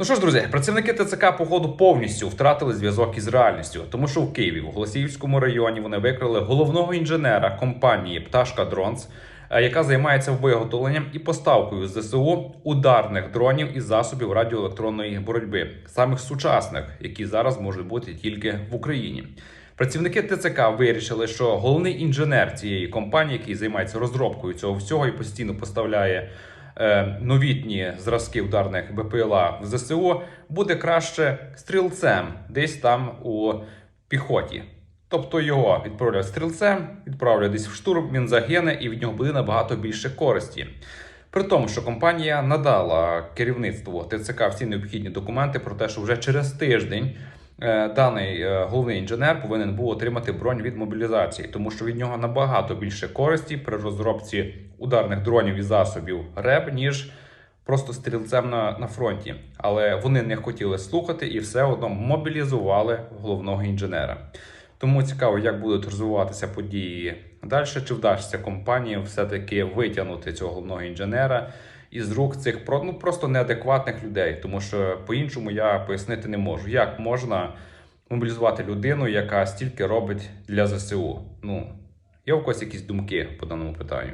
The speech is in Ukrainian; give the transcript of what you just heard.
Ну що ж, друзі, працівники ТЦК походу повністю втратили зв'язок із реальністю, тому що в Києві, в Голосіївському районі, вони викрили головного інженера компанії Пташка Дронс, е, яка займається виготовленням і поставкою ЗСУ ударних дронів і засобів радіоелектронної боротьби, самих сучасних, які зараз можуть бути тільки в Україні. Працівники ТЦК вирішили, що головний інженер цієї компанії, який займається розробкою цього всього і постійно поставляє новітні зразки ударних БПЛА в ЗСУ, буде краще стрілцем десь там у піхоті. Тобто його відправлять стрілцем, відправлять десь в штурм, він загине, і від нього буде набагато більше користі. При тому, що компанія надала керівництву ТЦК всі необхідні документи про те, що вже через тиждень е, даний е, головний інженер повинен був отримати бронь від мобілізації, тому що від нього набагато більше користі при розробці ударних дронів і засобів РЕБ, ніж просто стрільцем на, на фронті. Але вони не хотіли слухати і все одно мобілізували головного інженера. Тому цікаво, як будуть розвиватися події далі, чи вдасться компанії все-таки витягнути цього головного інженера із рук цих ну, просто неадекватних людей. Тому що по-іншому я пояснити не можу, як можна мобілізувати людину, яка стільки робить для ЗСУ. Ну, є у когось якісь думки по даному питанню?